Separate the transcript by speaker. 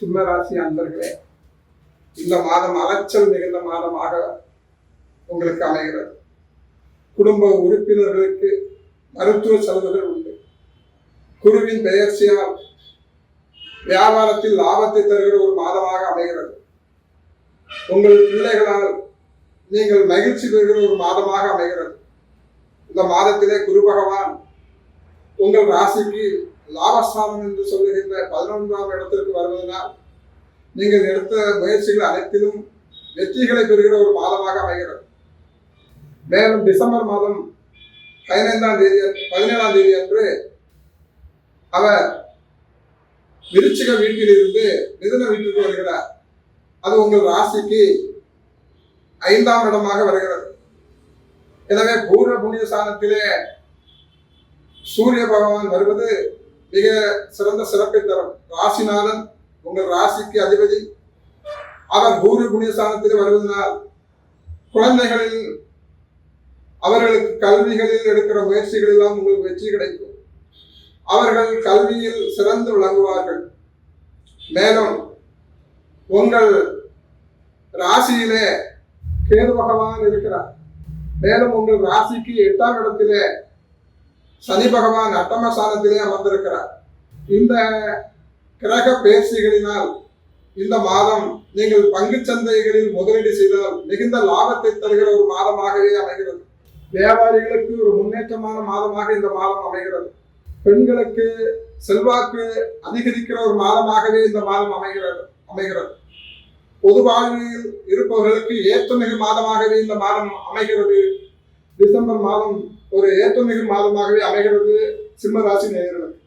Speaker 1: சிம்ம ராசி அன்பர்களே இந்த மாதம் அலைச்சல் மிகுந்த மாதமாக உங்களுக்கு அமைகிறது. குடும்ப உறுப்பினர்களுக்கு மருத்துவ செலவுகள் உண்டு. குருவின் பெயர்ச்சியால் வியாபாரத்தில் லாபத்தை தருகிற ஒரு மாதமாக அமைகிறது. உங்கள் பிள்ளைகளால் நீங்கள் மகிழ்ச்சி பெறுகிற ஒரு மாதமாக அமைகிறது. இந்த மாதத்திலே குரு பகவான் உங்கள் ராசிக்கு லாபஸ்தானம் என்று சொல்லுகின்ற பதினொன்றாம் இடத்திற்கு வருவதனால் நீங்கள் எடுத்த முயற்சிகள் அனைத்திலும் வெற்றிகளை பெறுகிற ஒரு மாதமாக அமைகிறது. மேலும் டிசம்பர் மாதம் பதினைந்தாம் தேதி பதினேழாம் தேதி அன்று அவர் விருச்சிக வீட்டிலிருந்து மிதுன வீட்டுக்கு வருகிறார். அது உங்கள் ராசிக்கு ஐந்தாம் இடமாக வருகிறது. எனவே பூர்வ புண்ணிய ஸ்தானத்திலே சூரிய பகவான் வருவது மிக சிறந்த சிறப்பை தரும். ராசிநாதன் உங்கள் ராசிக்கு அதிபதி. அவர் பூரி புண்ணியஸ்தானத்தில் வருவதனால் குழந்தைகளில் அவர்களுக்கு கல்விகளில் எடுக்கிற முயற்சிகளெல்லாம் உங்களுக்கு வெற்றி கிடைக்கும். அவர்கள் கல்வியில் சிறந்து விளங்குவார்கள். மேலும் உங்கள் ராசியிலே கேது பகவான் இருக்கிறார். மேலும் உங்கள் ராசிக்கு எட்டாம் இடத்திலே சனி பகவான் அட்டமஸ்தானத்திலே அமர்ந்திருக்கிறார். இந்த கிரக பயிற்சிகளினால் இந்த மாதம் நீங்கள் பங்கு சந்தைகளில் முதலீடு செய்தால் மிகுந்த லாபத்தை தருகிற ஒரு மாதமாகவே அமைகிறது. வியாபாரிகளுக்கு ஒரு முன்னேற்றமான மாதமாக இந்த மாதம் அமைகிறது. பெண்களுக்கு செல்வாக்கு அதிகரிக்கிற ஒரு மாதமாகவே இந்த மாதம் அமைகிறது அமைகிறது. பொது வாழ்வில் இருப்பவர்களுக்கு ஏற்றமிகு மாதமாகவே இந்த மாதம் அமைகிறது. டிசம்பர் மாதம் ஒரு ஏற்றமிகு மாதமாகவே அமைகிறது சிம்ம ராசி நேயர்களுக்கு.